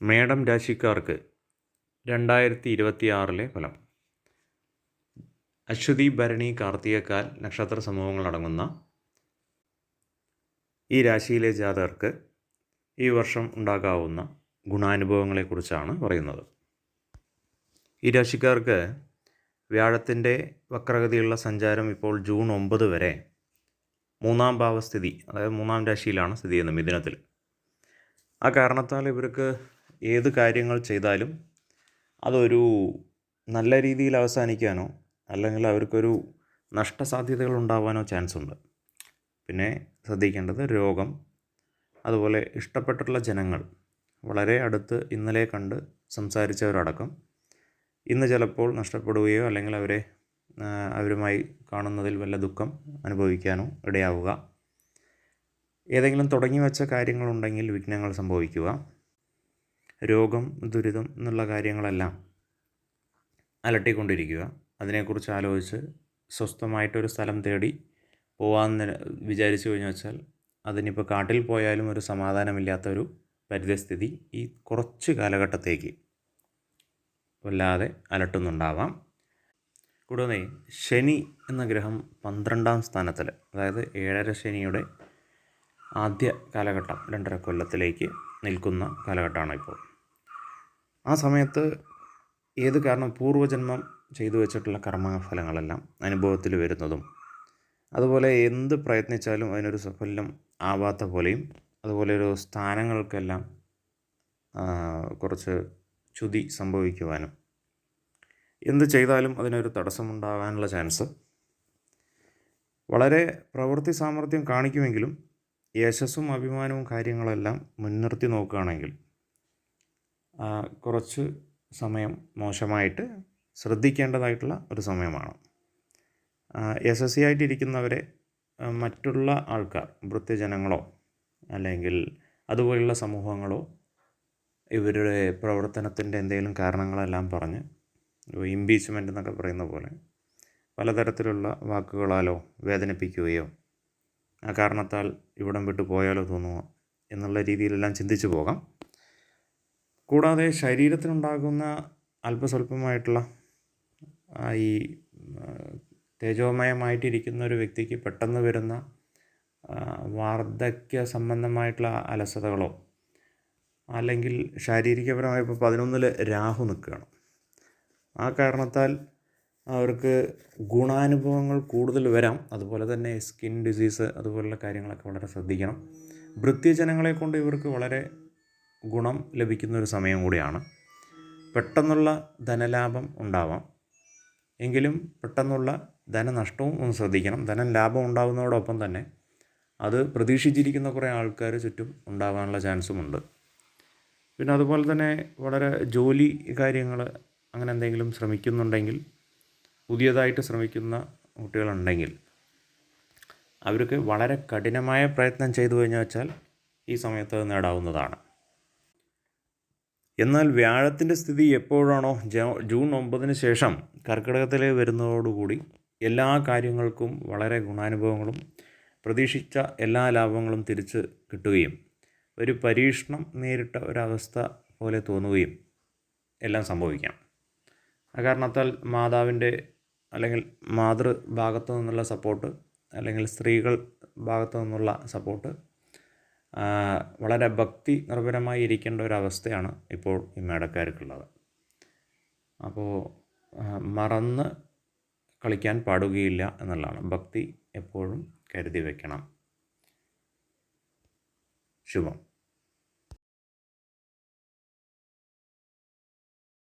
മേടം രാശിക്കാർക്ക് രണ്ടായിരത്തി ഇരുപത്തി ആറിലെ ഫലം. അശ്വതി ഭരണി കാർത്തികക്കാൽ നക്ഷത്ര സമൂഹങ്ങൾ അടങ്ങുന്ന ഈ രാശിയിലെ ജാതകർക്ക് ഈ വർഷം ഉണ്ടാകാവുന്ന ഗുണാനുഭവങ്ങളെക്കുറിച്ചാണ് പറയുന്നത്. ഈ രാശിക്കാർക്ക് വ്യാഴത്തിന്റെ വക്രഗതിയുള്ള സഞ്ചാരം ഇപ്പോൾ ജൂൺ ഒമ്പത് വരെ മൂന്നാം ഭാവസ്ഥിതി അതായത് മൂന്നാം രാശിയിലാണ് സ്ഥിതി ചെയ്യുന്നത് മിഥുനത്തിൽ. ആ കാരണത്താൽ ഇവർക്ക് ഏത് കാര്യങ്ങൾ ചെയ്താലും അതൊരു നല്ല രീതിയിൽ അവസാനിക്കാനോ അല്ലെങ്കിൽ അവർക്കൊരു നഷ്ടസാധ്യതകൾ ഉണ്ടാവാനോ ചാൻസ് ഉണ്ട്. പിന്നെ ശ്രദ്ധിക്കേണ്ടത് രോഗം അതുപോലെ ഇഷ്ടപ്പെട്ടിട്ടുള്ള ജനങ്ങൾ. വളരെ അടുത്ത് ഇന്നലെ കണ്ട് സംസാരിച്ചവരടക്കം. ഇന്ന് ചിലപ്പോൾ നഷ്ടപ്പെടുകയോ അല്ലെങ്കിൽ അവരെ അവരുമായി കാണുന്നതിൽ വല്ല ദുഃഖം അനുഭവിക്കാനോ ഇടയാവുക. ഏതെങ്കിലും തുടങ്ങി വെച്ച കാര്യങ്ങളുണ്ടെങ്കിൽ വിഘ്നങ്ങൾ സംഭവിക്കുക. രോഗം ദുരിതം എന്നുള്ള കാര്യങ്ങളെല്ലാം അലട്ടിക്കൊണ്ടിരിക്കുക. അതിനെക്കുറിച്ച് ആലോചിച്ച് സ്വസ്ഥമായിട്ടൊരു സ്ഥലം തേടി പോകാമെന്ന് വിചാരിച്ചു കഴിഞ്ഞു വെച്ചാൽ അതിനിപ്പോൾ കാട്ടിൽ പോയാലും ഒരു സമാധാനമില്ലാത്തൊരു പരിതസ്ഥിതി ഈ കുറച്ച് കാലഘട്ടത്തേക്ക് വല്ലാതെ അലട്ടുന്നുണ്ടാവാം. കൂടാതെ ശനി എന്ന ഗ്രഹം പന്ത്രണ്ടാം സ്ഥാനത്തിൽ അതായത് ഏഴര ശനിയുടെ ആദ്യ കാലഘട്ടം രണ്ടര കൊല്ലത്തിലേക്ക് നിൽക്കുന്ന കാലഘട്ടമാണ് ഇപ്പോൾ ആ സമയത്ത് ഏത് കാരണം പൂർവജന്മം ചെയ്തു വെച്ചിട്ടുള്ള കർമ്മഫലങ്ങളെല്ലാം അനുഭവത്തിൽ വരുന്നതും അതുപോലെ എന്ത് പ്രയത്നിച്ചാലും അതിനൊരു സഫലം ആവാത്ത പോലെയും അതുപോലെ ഒരു സ്ഥാനങ്ങൾക്കെല്ലാം കുറച്ച് ചുതി സംഭവിക്കുവാനും എന്ത് ചെയ്താലും അതിനൊരു തടസ്സമുണ്ടാകാനുള്ള ചാൻസ്. വളരെ പ്രവൃത്തി സാമർഥ്യം കാണിക്കുമെങ്കിലും യശസ്സും അഭിമാനവും കാര്യങ്ങളെല്ലാം മുൻനിർത്തി നോക്കുകയാണെങ്കിൽ കുറച്ച് സമയം മോശമായിട്ട് ശ്രദ്ധിക്കേണ്ടതായിട്ടുള്ള ഒരു സമയമാണ്. എസ് എസ് സി ആയിട്ടിരിക്കുന്നവരെ മറ്റുള്ള ആൾക്കാർ വൃത്തിജനങ്ങളോ അല്ലെങ്കിൽ അതുപോലുള്ള സമൂഹങ്ങളോ ഇവരുടെ പ്രവർത്തനത്തിന്റെ എന്തെങ്കിലും കാരണങ്ങളെല്ലാം പറഞ്ഞ് ഇമ്പീച്ച്മെന്റ് എന്നൊക്കെ പറയുന്ന പോലെ പലതരത്തിലുള്ള വാക്കുകളാലോ വേദനിപ്പിക്കുകയോ ആ കാരണത്താൽ ഇവിടം വിട്ടു പോയാലോ തോന്നുമോ എന്നുള്ള രീതിയിലെല്ലാം ചിന്തിച്ചു പോകാം. കൂടാതെ ശരീരത്തിനുണ്ടാകുന്ന അല്പസ്വല്പമായിട്ടുള്ള ഈ തേജോമയമായിട്ടിരിക്കുന്ന ഒരു വ്യക്തിക്ക് പെട്ടെന്ന് വരുന്ന വാർദ്ധക്യ സംബന്ധമായിട്ടുള്ള അലസതകളോ അല്ലെങ്കിൽ ശാരീരികപരമായ ഇപ്പോൾ പതിനൊന്നിൽ രാഹു നിൽക്കുകയാണ്. ആ കാരണത്താൽ അവർക്ക് ഗുണാനുഭവങ്ങൾ കൂടുതൽ വരാം. അതുപോലെ തന്നെ സ്കിൻ ഡിസീസ് അതുപോലുള്ള കാര്യങ്ങളൊക്കെ വളരെ ശ്രദ്ധിക്കണം. വൃത്തിയജനങ്ങളെ കൊണ്ട് ഇവർക്ക് വളരെ ഗുണം ലഭിക്കുന്ന ഒരു സമയം കൂടിയാണ്. പെട്ടെന്നുള്ള ധനലാഭം ഉണ്ടാവാം. എങ്കിലും പെട്ടെന്നുള്ള ധനനഷ്ടവും ഒന്ന് ശ്രദ്ധിക്കണം. ധനം ലാഭം ഉണ്ടാകുന്നതോടൊപ്പം തന്നെ അത് പ്രതീക്ഷിച്ചിരിക്കുന്ന കുറേ ആൾക്കാർ ചുറ്റും ഉണ്ടാകാനുള്ള ചാൻസുമുണ്ട് പിന്നെ അതുപോലെ തന്നെ വളരെ ജോലി കാര്യങ്ങൾ അങ്ങനെ എന്തെങ്കിലും ശ്രമിക്കുന്നുണ്ടെങ്കിൽ പുതിയതായിട്ട് ശ്രമിക്കുന്ന കുട്ടികളുണ്ടെങ്കിൽ അവർക്ക് വളരെ കഠിനമായ പ്രയത്നം ചെയ്തു കഴിഞ്ഞാൽ ഈ സമയത്ത് നേടാവുന്നതാണ്. എന്നാൽ വ്യാഴത്തിന്റെ സ്ഥിതി എപ്പോഴാണോ ജൂൺ ഒമ്പതിന് ശേഷം കർക്കിടകത്തിലെ വരുന്നതോടുകൂടി എല്ലാ കാര്യങ്ങൾക്കും വളരെ ഗുണാനുഭവങ്ങളും പ്രതീക്ഷിച്ച എല്ലാ ലാഭങ്ങളും തിരിച്ച് കിട്ടുകയും ഒരു പരീക്ഷണം നേരിട്ട ഒരവസ്ഥ പോലെ തോന്നുകയും എല്ലാം സംഭവിക്കാം. ആ കാരണത്താൽ മാതാവിന്റെ അല്ലെങ്കിൽ മാതൃ ഭാഗത്തു നിന്നുള്ള സപ്പോർട്ട് അല്ലെങ്കിൽ സ്ത്രീകൾ ഭാഗത്തു നിന്നുള്ള സപ്പോർട്ട് വളരെ ഭക്തി നിർഭരമായി ഇരിക്കേണ്ട ഒരു അവസ്ഥയാണ് ഇപ്പോൾ ഈ മേടക്കാർക്കുള്ളത്. അപ്പോൾ മറന്ന് കളിക്കാൻ പാടുകയില്ല എന്നുള്ളതാണ്. ഭക്തി എപ്പോഴും കരുതി വയ്ക്കണം ശുഭം.